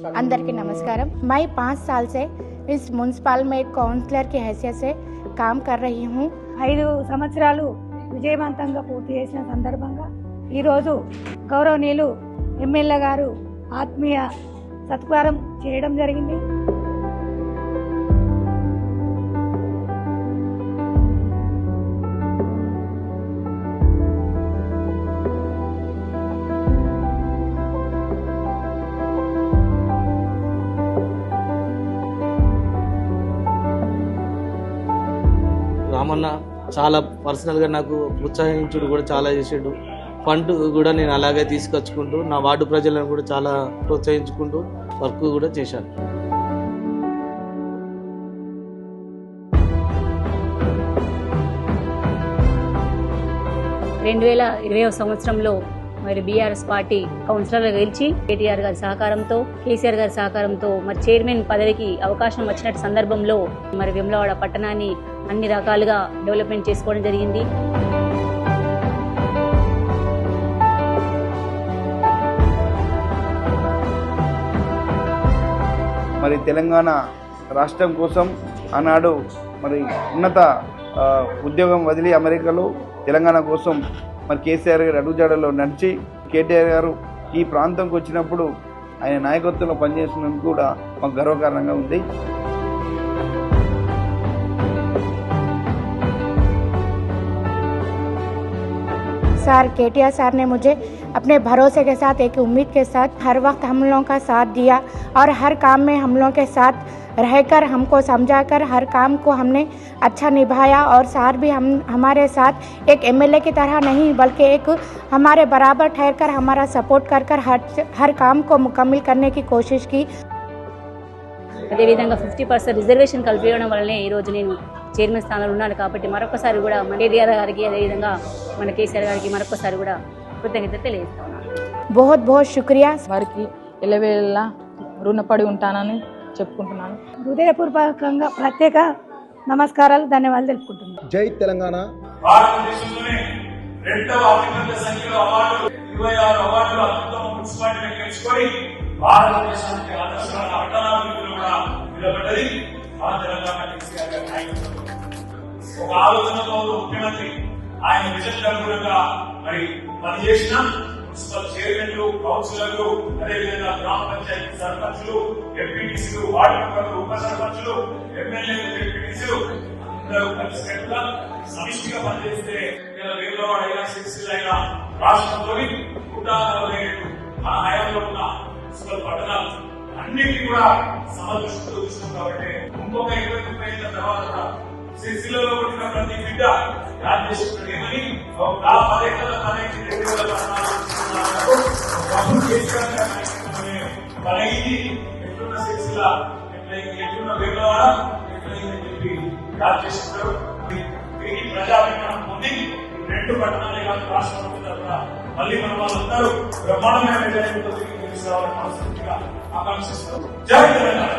अंदर की नमस्कारम मैं पाँच साल से इस म्यूनसिपल में एक काउंसलर की हैसियत से काम कर रही हूँ ఐదు సంవత్సరాలు విజయవంతంగా పూర్తి చేసిన సందర్భంగా ఈరోజు గౌరవనీయులు ఎమ్మెల్యే గారు ఆత్మీయ సత్కారం చేయడం జరిగింది రామన్న చాలా పర్సనల్గా నాకు ప్రోత్సహించుడు కూడా చాలా చేసాడు. ఫండ్ కూడా నేను అలాగే తీసుకొచ్చుకుంటూ నా వార్డు ప్రజలను కూడా చాలా ప్రోత్సహించుకుంటూ వర్క్ కూడా చేశాను. రెండు వేల ఇరవై సంవత్సరంలో మరి బీఆర్ఎస్ పార్టీ కౌన్సిలర్గా గెలిచి కేటీఆర్ గారి సహకారంతో కేసీఆర్ గారి సహకారంతో మరి చైర్మన్ పదవికి అవకాశం వచ్చినట్టు సందర్భంలో మరి విమలవాడ పట్టణాన్ని అన్ని రకాలుగా డెవలప్మెంట్ చేసుకోవడం జరిగింది. మరి తెలంగాణ రాష్ట్రం కోసం ఆనాడు మరి ఉన్నత ఉద్యోగం వదిలి అమెరికాలో తెలంగాణ కోసం మరి కేసీఆర్ గారి అడుగుజాడలో నడిచి కేటీఆర్ గారు ఈ ప్రాంతంకి వచ్చినప్పుడు ఆయన నాయకత్వంలో పనిచేసినందుకు కూడా మాకు గర్వకారణంగా ఉంది सर केटीआर सर ने मुझे अपने भरोसे के साथ एक उम्मीद के साथ हर वक्त हम लोगों का साथ दिया और हर काम में हम लोगों के साथ रहकर हमको समझाकर हर काम को हमने अच्छा निभाया और सर भी हम हमारे साथ एक एमएलए की तरह नहीं बल्कि एक हमारे बराबर ठहरकर हमारा सपोर्ट कर कर हर हर काम को मुकम्मल करने की कोशिश की అదేవిధంగా ఫిఫ్టీ పర్సెంట్ రిజర్వేషన్ కల్పించడం వల్లనే ఈ రోజు నేను చైర్మన్ స్థానంలో ఉన్నాను కాబట్టి మరొకసారి కూడా మన కేటీఆర్ గారికి అదేవిధంగా మన కేసీఆర్ గారికి మరొకసారి కూడా కృతజ్ఞత బహుత్ బహుత్ శుక్రియా. వారికి ఎలవేళ రుణపడి ఉంటానని చెప్పుకుంటున్నాను. హృదయపూర్వకంగా ప్రత్యేక నమస్కారాలు ధన్యవాదాలు తెలుపుకుంటున్నాను. జై తెలంగాణ. ఒక ఆలోచనతో ముఖ్యమంత్రి ఆయన విజయ్ గారు కూడా మరి పని చేసిన మున్సిపల్ చైర్మన్లు కౌన్సిలర్లు అదేవిధంగా గ్రామ పంచాయతీ సర్పంచులు ఎంపీటీసీలు వార్డు మెంబర్లు ఉప సర్పంచులు ఎమ్మెల్యేలు ఎంపీటీసీలు అందరూ కలిసికట్టుగా సమిష్టిగా పనిచేస్తే ఇలా వేలవాడ అయినా సిరిసిల్ అయినా రాష్ట్రంలోని నూట నలభై ఏడు మన హయాంలో ఉన్న మున్సిపల్ పట్టణాలు అన్నింటినీ కూడా సమదృష్టితో చూస్తున్నాం కాబట్టి ఇంకొక ఇరవై ముప్పై ఏళ్ళ తర్వాత సిరిసిల్లలో పుట్టిన ప్రతి బిడ్డ రాజేశ్వరుడు ఏమని ఒక నా పదేళ్ళ రెండు వేల ఎట్లున్న సిరిసిల్ల ఎట్లున్న వేలవాడ ఎట్లయిందని చెప్పి రాజేశ్వరుడు తిరిగి ప్రజాభిమానం పొంది రెండు పట్టణాలే కాదు రాష్ట్రం కూడా మళ్ళీ మన వాళ్ళందరూ బ్రహ్మాండమైన మెజారిటీతో తిరిగి మనస్ఫూర్తిగా ఆకాంక్షిస్తూ జై తెలంగాణ